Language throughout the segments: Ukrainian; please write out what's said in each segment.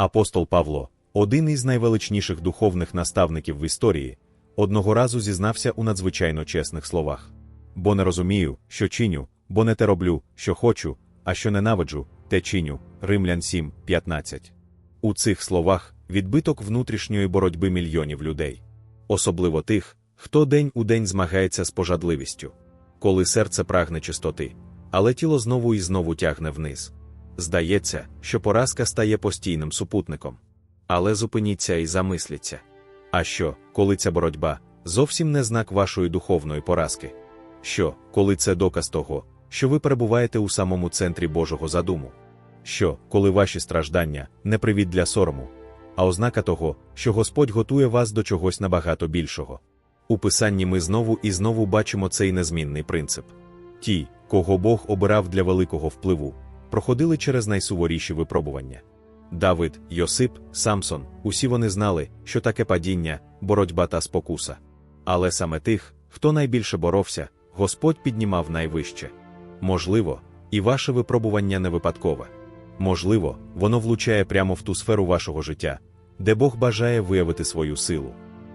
Апостол Павло, один із найвеличніших духовних наставників в історії, одного разу зізнався у надзвичайно чесних словах. Бо не розумію, що чиню, бо не те роблю, що хочу, а що ненавиджу, те чиню. Римлян 7, 15. У цих словах відбиток внутрішньої боротьби мільйонів людей, особливо тих, хто день у день змагається з пожадливістю, коли серце прагне чистоти, але тіло знову і знову тягне вниз. Здається, що поразка стає постійним супутником. Але зупиніться і замисліться. А що, коли ця боротьба зовсім не знак вашої духовної поразки? Що, коли це доказ того, що ви перебуваєте у самому центрі Божого задуму? Що, коли ваші страждання не привід для сорому, а ознака того, що Господь готує вас до чогось набагато більшого? У Писанні ми знову і знову бачимо цей незмінний принцип. Ті, кого Бог обирав для великого впливу, проходили через найсуворіші випробування. Давид, Йосип, Самсон, усі вони знали, що таке падіння, боротьба та спокуса. Але саме тих, хто найбільше боровся, Господь піднімав найвище. Можливо, і ваше випробування не випадкове. Можливо, воно влучає прямо в ту сферу вашого життя, де Бог бажає виявити свою силу.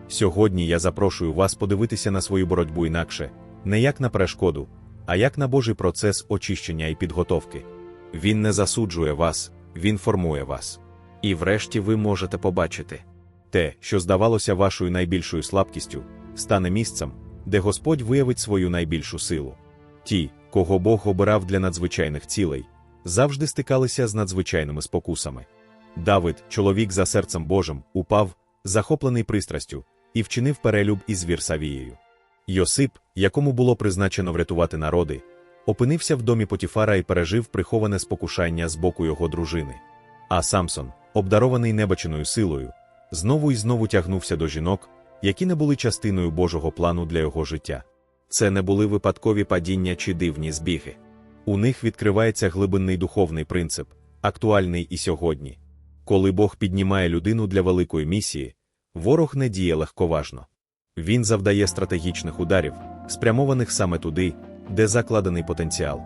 Сьогодні я запрошую вас подивитися на свою боротьбу інакше, не як на перешкоду, а як на Божий процес очищення і підготовки. Він не засуджує вас, він формує вас. І врешті ви можете побачити те, що здавалося вашою найбільшою слабкістю, стане місцем, де Господь виявить свою найбільшу силу. Ті, кого Бог обирав для надзвичайних цілей, завжди стикалися з надзвичайними спокусами. Давид, чоловік за серцем Божим, упав, захоплений пристрастю, і вчинив перелюб із Вірсавією. Йосип, якому було призначено врятувати народи, опинився в домі Потіфара і пережив приховане спокушання з боку його дружини. А Самсон, обдарований небаченою силою, знову і знову тягнувся до жінок, які не були частиною Божого плану для його життя. Це не були випадкові падіння чи дивні збіги. У них відкривається глибинний духовний принцип, актуальний і сьогодні. Коли Бог піднімає людину для великої місії, ворог не діє легковажно. Він завдає стратегічних ударів, спрямованих саме туди, де закладений потенціал.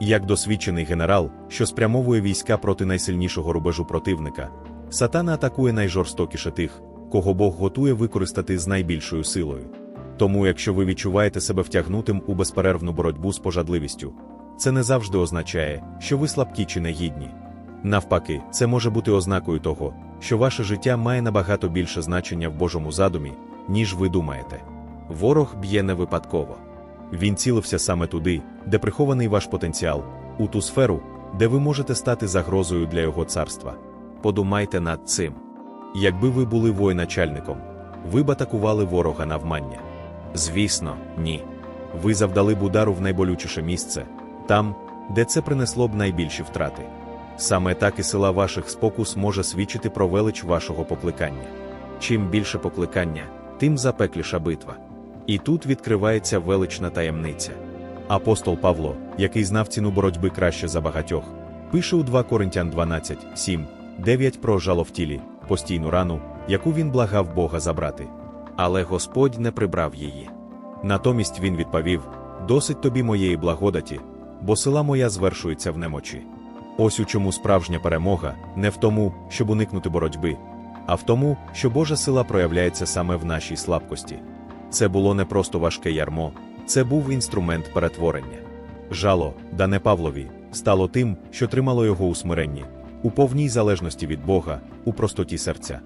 Як досвідчений генерал, що спрямовує війська проти найсильнішого рубежу противника, сатана атакує найжорстокіше тих, кого Бог готує використати з найбільшою силою. Тому, якщо ви відчуваєте себе втягнутим у безперервну боротьбу з пожадливістю, це не завжди означає, що ви слабкі чи негідні. Навпаки, це може бути ознакою того, що ваше життя має набагато більше значення в Божому задумі, ніж ви думаєте. Ворог б'є не випадково. Він цілився саме туди, де прихований ваш потенціал, у ту сферу, де ви можете стати загрозою для його царства. Подумайте над цим. Якби ви були воєначальником, ви б атакували ворога навмання. Звісно, ні. Ви завдали б удару в найболючіше місце, там, де це принесло б найбільші втрати. Саме так і сила ваших спокус може свідчити про велич вашого покликання. Чим більше покликання, тим запекліша битва. І тут відкривається велична таємниця. Апостол Павло, який знав ціну боротьби краще за багатьох, пише у 2 Коринтян 12, 7, 9 про жало в тілі, постійну рану, яку він благав Бога забрати. Але Господь не прибрав її. Натомість він відповів: Досить тобі моєї благодаті, бо сила моя звершується в немочі. Ось у чому справжня перемога не в тому, щоб уникнути боротьби, а в тому, що Божа сила проявляється саме в нашій слабкості. Це було не просто важке ярмо, це був інструмент перетворення. Жало, дане Павлові, стало тим, що тримало його у смиренні, у повній залежності від Бога, у простоті серця.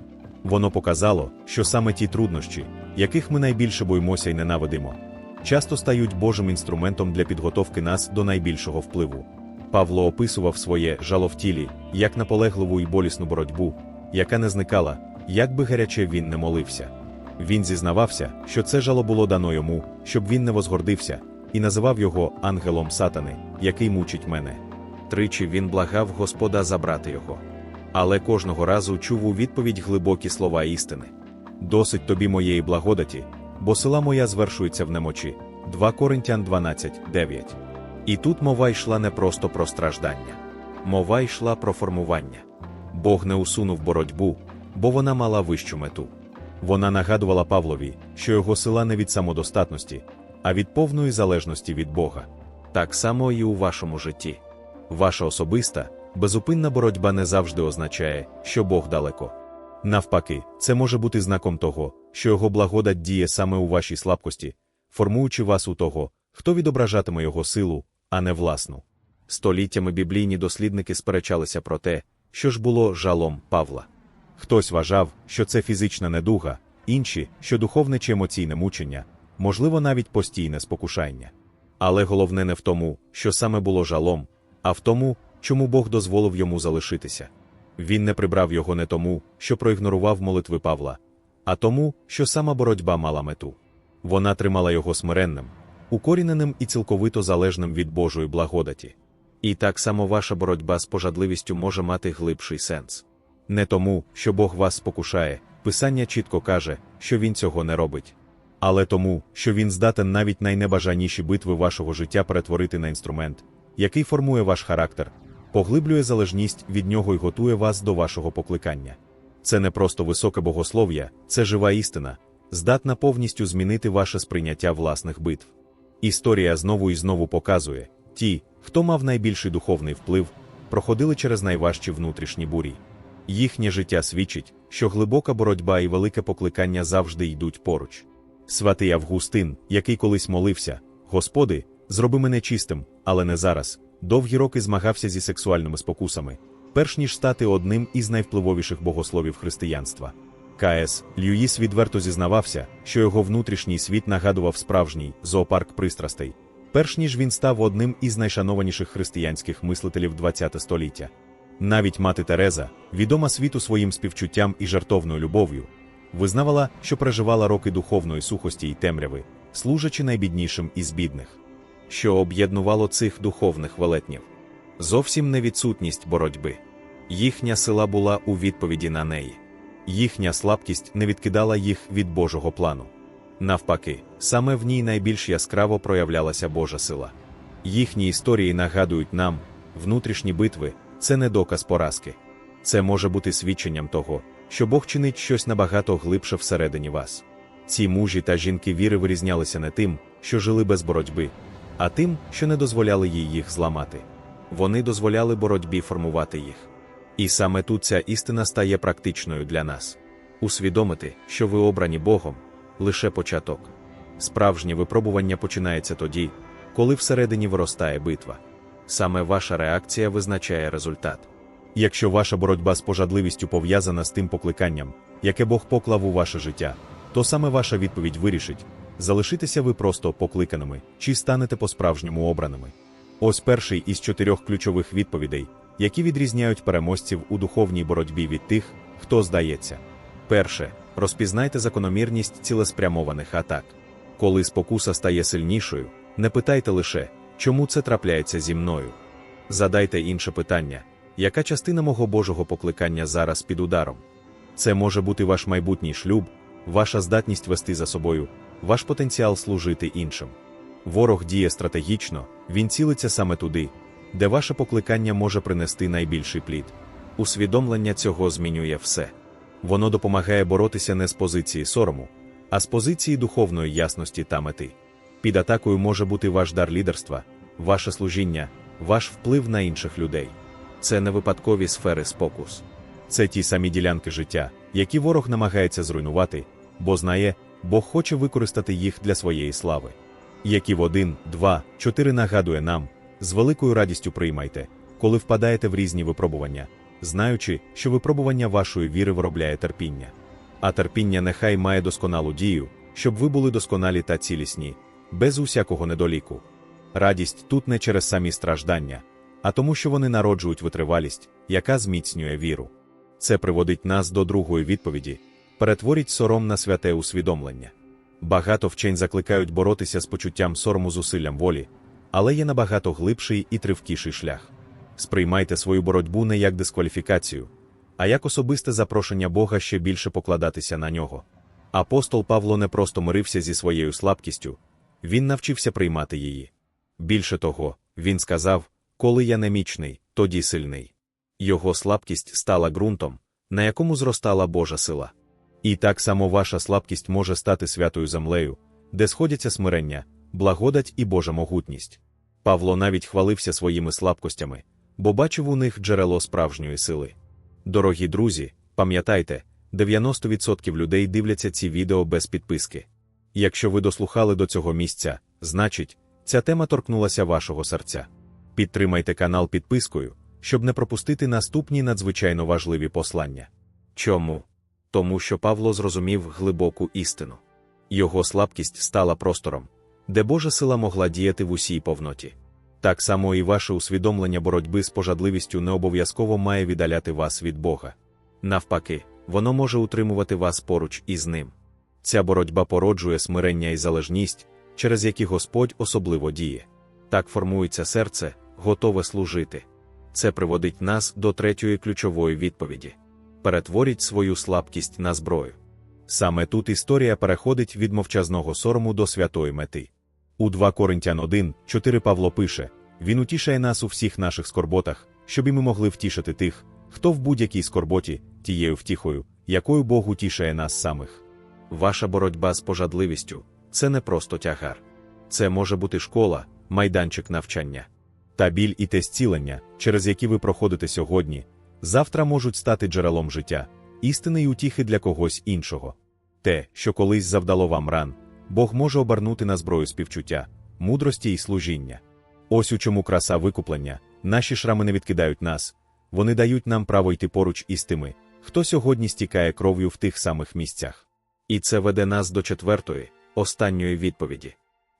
Воно показало, що саме ті труднощі, яких ми найбільше боїмося і ненавидимо, часто стають Божим інструментом для підготовки нас до найбільшого впливу. Павло описував своє жало в тілі як наполегливу і болісну боротьбу, яка не зникала, як би гаряче він не молився. Він зізнавався, що це жало було дано йому, щоб він не возгордився, і називав його ангелом сатани, який мучить мене. Тричі він благав Господа забрати його. Але кожного разу чув у відповідь глибокі слова істини. Досить тобі моєї благодаті, бо сила моя звершується в немочі. 2 Коринтян 12, 9. І тут мова йшла не просто про страждання, мова йшла про формування. Бог не усунув боротьбу, бо вона мала вищу мету. Вона нагадувала Павлові, що його сила не від самодостатності, а від повної залежності від Бога. Так само і у вашому житті. Ваша особиста, безупинна боротьба не завжди означає, що Бог далеко. Навпаки, це може бути знаком того, що його благодать діє саме у вашій слабкості, формуючи вас у того, хто відображатиме його силу, а не власну. Століттями біблійні дослідники сперечалися про те, що ж було жалом Павла. Хтось вважав, що це фізична недуга, інші, що духовне чи емоційне мучення, можливо, навіть постійне спокушання. Але головне не в тому, що саме було жалом, а в тому, чому Бог дозволив йому залишитися. Він не прибрав його не тому, що проігнорував молитви Павла, а тому, що сама боротьба мала мету. Вона тримала його смиренним, укоріненим і цілковито залежним від Божої благодаті. І так само ваша боротьба з пожадливістю може мати глибший сенс. Не тому, що Бог вас спокушає, Писання чітко каже, що Він цього не робить, але тому, що він здатен навіть найнебажаніші битви вашого життя перетворити на інструмент, який формує ваш характер, поглиблює залежність від нього і готує вас до вашого покликання. Це не просто високе богослов'я, це жива істина, здатна повністю змінити ваше сприйняття власних битв. Історія знову і знову показує ті, хто мав найбільший духовний вплив, проходили через найважчі внутрішні бурі. Їхнє життя свідчить, що глибока боротьба і велике покликання завжди йдуть поруч. Святий Августин, який колись молився, Господи, зроби мене чистим, але не зараз, довгі роки змагався зі сексуальними спокусами, перш ніж стати одним із найвпливовіших богословів християнства. К.С. Льюїс відверто зізнавався, що його внутрішній світ нагадував справжній зоопарк пристрастей, перш ніж він став одним із найшанованіших християнських мислителів ХХ століття. Навіть мати Тереза, відома світу своїм співчуттям і жартовною любов'ю, визнавала, що переживала роки духовної сухості й темряви, служачи найбіднішим із бідних. Що об'єднувало цих духовних велетнів? Зовсім не відсутність боротьби. Їхня сила була у відповіді на неї. Їхня слабкість не відкидала їх від Божого плану. Навпаки, саме в ній найбільш яскраво проявлялася Божа сила. Їхні історії нагадують нам, внутрішні битви це не доказ поразки. Це може бути свідченням того, що Бог чинить щось набагато глибше всередині вас. Ці мужі та жінки віри вирізнялися не тим, що жили без боротьби, а тим, що не дозволяли їй їх зламати. Вони дозволяли боротьбі формувати їх. І саме тут ця істина стає практичною для нас. Усвідомити, що ви обрані Богом лише початок. Справжнє випробування починається тоді, коли всередині виростає битва. Саме ваша реакція визначає результат. Якщо ваша боротьба з пожадливістю пов'язана з тим покликанням, яке Бог поклав у ваше життя, то саме ваша відповідь вирішить, залишитеся ви просто покликаними чи станете по-справжньому обраними. Ось перший із чотирьох ключових відповідей, які відрізняють переможців у духовній боротьбі від тих, хто здається. Перше, розпізнайте закономірність цілеспрямованих атак. Коли спокуса стає сильнішою, не питайте лише, чому це трапляється зі мною. Задайте інше питання яка частина мого Божого покликання зараз під ударом? Це може бути ваш майбутній шлюб, ваша здатність вести за собою, ваш потенціал служити іншим. Ворог діє стратегічно, він цілиться саме туди, де ваше покликання може принести найбільший плід. Усвідомлення цього змінює все. Воно допомагає боротися не з позиції сорому, а з позиції духовної ясності та мети. Під атакою може бути ваш дар лідерства, ваше служіння, ваш вплив на інших людей це не випадкові сфери спокус. Це ті самі ділянки життя, які ворог намагається зруйнувати, бо знає, Бог хоче використати їх для своєї слави. Які в один, два, чотири нагадує нам, з великою радістю приймайте, коли впадаєте в різні випробування, знаючи, що випробування вашої віри виробляє терпіння. А терпіння нехай має досконалу дію, щоб ви були досконалі та цілісні, без усякого недоліку. Радість тут не через самі страждання а тому, що вони народжують витривалість, яка зміцнює віру. Це приводить нас до другої відповіді перетворіть сором на святе усвідомлення. Багато вчень закликають боротися з почуттям сорому зусиллям волі, але є набагато глибший і тривкіший шлях. Сприймайте свою боротьбу не як дискваліфікацію, а як особисте запрошення Бога ще більше покладатися на нього. Апостол Павло не просто мирився зі своєю слабкістю, він навчився приймати її. Більше того, він сказав коли я немічний, тоді сильний. Його слабкість стала ґрунтом, на якому зростала Божа сила. І так само ваша слабкість може стати святою землею, де сходяться смирення, благодать і Божа могутність. Павло навіть хвалився своїми слабкостями, бо бачив у них джерело справжньої сили. Дорогі друзі, пам'ятайте, 90% людей дивляться ці відео без підписки. Якщо ви дослухали до цього місця, значить, ця тема торкнулася вашого серця. Підтримайте канал підпискою, щоб не пропустити наступні надзвичайно важливі послання. Чому? Тому що Павло зрозумів глибоку істину. Його слабкість стала простором, де Божа сила могла діяти в усій повноті. Так само і ваше усвідомлення боротьби з пожадливістю не обов'язково має віддаляти вас від Бога. Навпаки, воно може утримувати вас поруч із ним. Ця боротьба породжує смирення і залежність, через які Господь особливо діє. Так формується серце, готове служити. Це приводить нас до третьої ключової відповіді: перетворіть свою слабкість на зброю. Саме тут історія переходить від мовчазного сорому до святої мети. У 2 Коринтян 1, 4 Павло пише: Він утішає нас у всіх наших скорботах, щоб і ми могли втішити тих, хто в будь-якій скорботі, тією втіхою, якою Бог утішає нас самих. Ваша боротьба з пожадливістю це не просто тягар. Це може бути школа, майданчик навчання. Та біль і те зцілення, через які ви проходите сьогодні, завтра можуть стати джерелом життя, істини й утіхи для когось іншого. Те, що колись завдало вам ран, Бог може обернути на зброю співчуття, мудрості і служіння. Ось у чому краса викуплення, наші шрами не відкидають нас, вони дають нам право йти поруч із тими, хто сьогодні стікає кров'ю в тих самих місцях. І це веде нас до четвертої, останньої відповіді: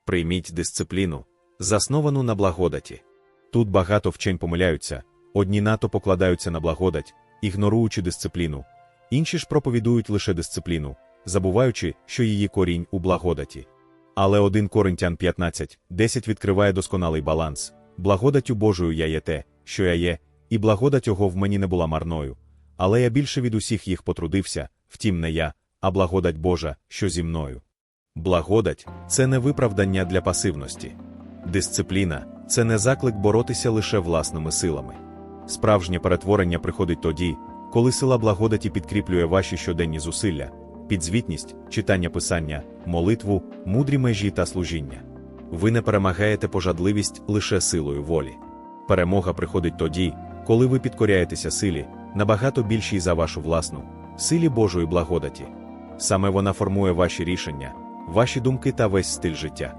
прийміть дисципліну, засновану на благодаті. Тут багато вчень помиляються, одні НАТО покладаються на благодать, ігноруючи дисципліну, інші ж проповідують лише дисципліну, забуваючи, що її корінь у благодаті. Але 1 Коринтян 15, 10 відкриває досконалий баланс. Благодаттю Божою я є те, що я є, і благодать його в мені не була марною. Але я більше від усіх їх потрудився, втім, не я, а благодать Божа, що зі мною. Благодать це не виправдання для пасивності. Дисципліна це не заклик боротися лише власними силами. Справжнє перетворення приходить тоді, коли сила благодаті підкріплює ваші щоденні зусилля, підзвітність, читання писання, молитву, мудрі межі та служіння. Ви не перемагаєте пожадливість лише силою волі. Перемога приходить тоді, коли ви підкоряєтеся силі, набагато більшій за вашу власну, силі Божої благодаті. Саме вона формує ваші рішення, ваші думки та весь стиль життя.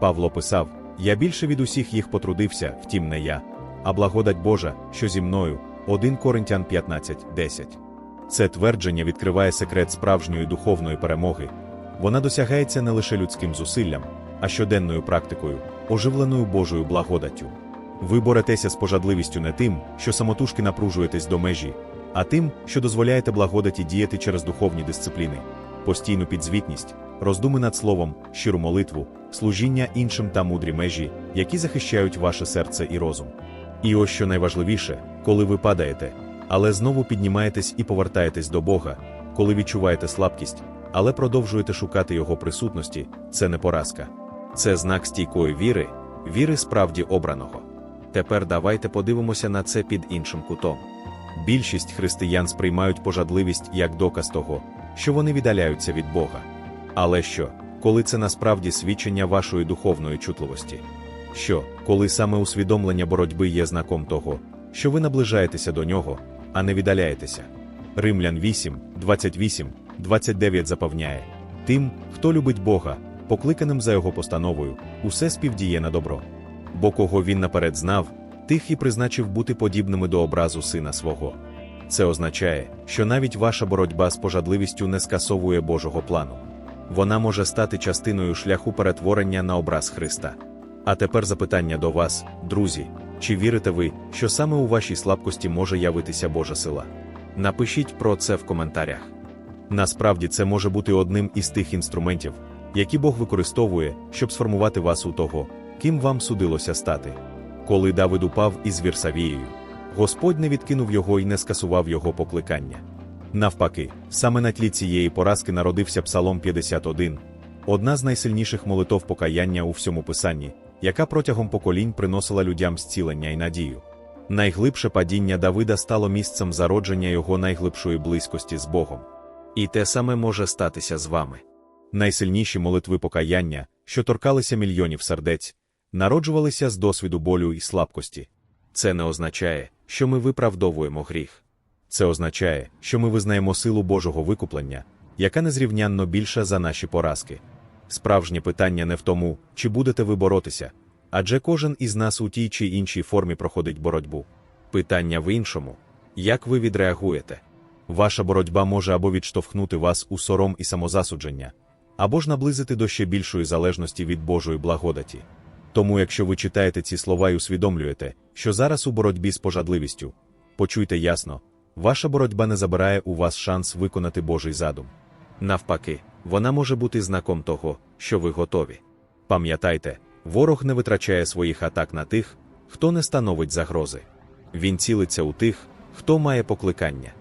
Павло писав: Я більше від усіх їх потрудився, втім, не я, а благодать Божа, що зі мною, 1 Коринтян 15, 10. Це твердження відкриває секрет справжньої духовної перемоги. Вона досягається не лише людським зусиллям, а щоденною практикою, оживленою Божою благодаттю. Ви боретеся з пожадливістю не тим, що самотужки напружуєтесь до межі, а тим, що дозволяєте благодаті діяти через духовні дисципліни, постійну підзвітність, роздуми над словом, щиру молитву, служіння іншим та мудрі межі, які захищають ваше серце і розум. І ось що найважливіше, коли ви падаєте, але знову піднімаєтесь і повертаєтесь до Бога, коли відчуваєте слабкість, але продовжуєте шукати Його присутності, це не поразка. Це знак стійкої віри, віри справді обраного. Тепер давайте подивимося на це під іншим кутом. Більшість християн сприймають пожадливість як доказ того, що вони віддаляються від Бога. Але що, коли це насправді свідчення вашої духовної чутливості? Що, коли саме усвідомлення боротьби є знаком того, що ви наближаєтеся до нього, а не віддаляєтеся? Римлян 8, 28, 29 запевняє тим, хто любить Бога, покликаним за його постановою, усе співдіє на добро. Бо кого він наперед знав, тих і призначив бути подібними до образу сина свого. Це означає, що навіть ваша боротьба з пожадливістю не скасовує Божого плану. Вона може стати частиною шляху перетворення на образ Христа. А тепер запитання до вас, друзі, чи вірите ви, що саме у вашій слабкості може явитися Божа сила? Напишіть про це в коментарях. Насправді це може бути одним із тих інструментів, які Бог використовує, щоб сформувати вас у того, ким вам судилося стати. Коли Давид упав із Вірсавією, Господь не відкинув його і не скасував його покликання. Навпаки, саме на тлі цієї поразки народився Псалом 51, одна з найсильніших молитов покаяння у всьому писанні, яка протягом поколінь приносила людям зцілення і надію. Найглибше падіння Давида стало місцем зародження його найглибшої близькості з Богом. І те саме може статися з вами. Найсильніші молитви покаяння, що торкалися мільйонів сердець, народжувалися з досвіду болю і слабкості. Це не означає, що ми виправдовуємо гріх. Це означає, що ми визнаємо силу Божого викуплення, яка незрівнянно більша за наші поразки. Справжнє питання не в тому, чи будете ви боротися, адже кожен із нас у тій чи іншій формі проходить боротьбу. Питання в іншому як ви відреагуєте? Ваша боротьба може або відштовхнути вас у сором і самозасудження, або ж наблизити до ще більшої залежності від Божої благодаті. Тому, якщо ви читаєте ці слова і усвідомлюєте, що зараз у боротьбі з пожадливістю, почуйте ясно, ваша боротьба не забирає у вас шанс виконати Божий задум. Навпаки, вона може бути знаком того, що ви готові. Пам'ятайте, ворог не витрачає своїх атак на тих, хто не становить загрози. Він цілиться у тих, хто має покликання.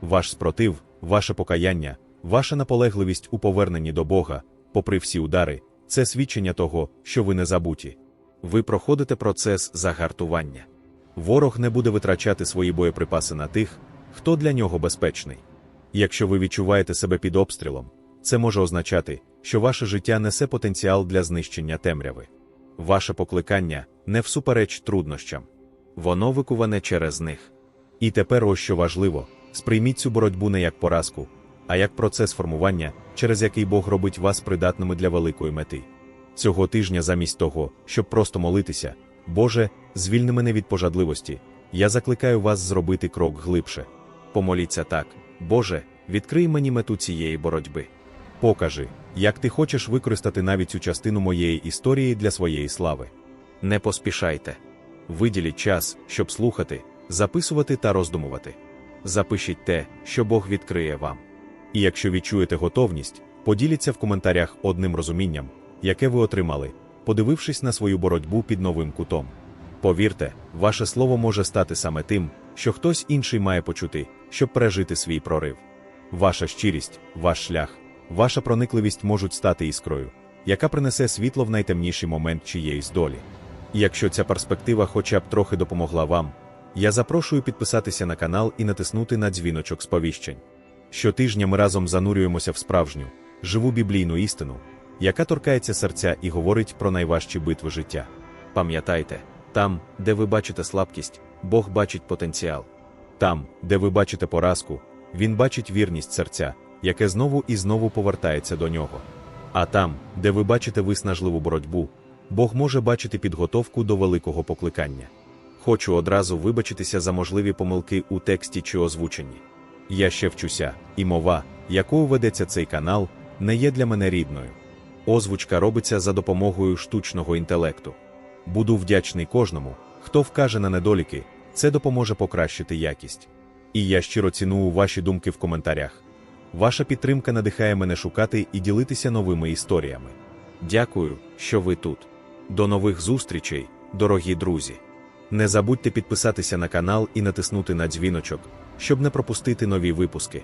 Ваш спротив, ваше покаяння, ваша наполегливість у поверненні до Бога, попри всі удари, це свідчення того, що ви не забуті. Ви проходите процес загартування. Ворог не буде витрачати свої боєприпаси на тих, хто для нього безпечний. Якщо ви відчуваєте себе під обстрілом, це може означати, що ваше життя несе потенціал для знищення темряви. Ваше покликання не всупереч труднощам, воно викуване через них. І тепер ось що важливо: сприйміть цю боротьбу не як поразку, а як процес формування, через який Бог робить вас придатними для великої мети. Цього тижня, замість того, щоб просто молитися, Боже, звільни мене від пожадливості, я закликаю вас зробити крок глибше. Помоліться так, Боже, відкрий мені мету цієї боротьби. Покажи, як ти хочеш використати навіть цю частину моєї історії для своєї слави. Не поспішайте. Виділіть час, щоб слухати, записувати та роздумувати. Запишіть те, що Бог відкриє вам. І якщо відчуєте готовність, поділіться в коментарях одним розумінням, яке ви отримали, подивившись на свою боротьбу під новим кутом. Повірте, ваше слово може стати саме тим, що хтось інший має почути, щоб пережити свій прорив. Ваша щирість, ваш шлях, ваша проникливість можуть стати іскрою, яка принесе світло в найтемніший момент чиєїсь долі. Якщо ця перспектива хоча б трохи допомогла вам, я запрошую підписатися на канал і натиснути на дзвіночок сповіщень. Щотижня ми разом занурюємося в справжню, живу біблійну істину, яка торкається серця і говорить про найважчі битви життя. Пам'ятайте, там, де ви бачите слабкість, Бог бачить потенціал. Там, де ви бачите поразку, Він бачить вірність серця, яке знову і знову повертається до нього. А там, де ви бачите виснажливу боротьбу, Бог може бачити підготовку до великого покликання. Хочу одразу вибачитися за можливі помилки у тексті чи озвученні. Я ще вчуся, і мова, якою ведеться цей канал, не є для мене рідною. Озвучка робиться за допомогою штучного інтелекту. Буду вдячний кожному, хто вкаже на недоліки, це допоможе покращити якість. І я щиро ціную ваші думки в коментарях. Ваша підтримка надихає мене шукати і ділитися новими історіями. Дякую, що ви тут. До нових зустрічей, дорогі друзі. Не забудьте підписатися на канал і натиснути на дзвіночок, щоб не пропустити нові випуски.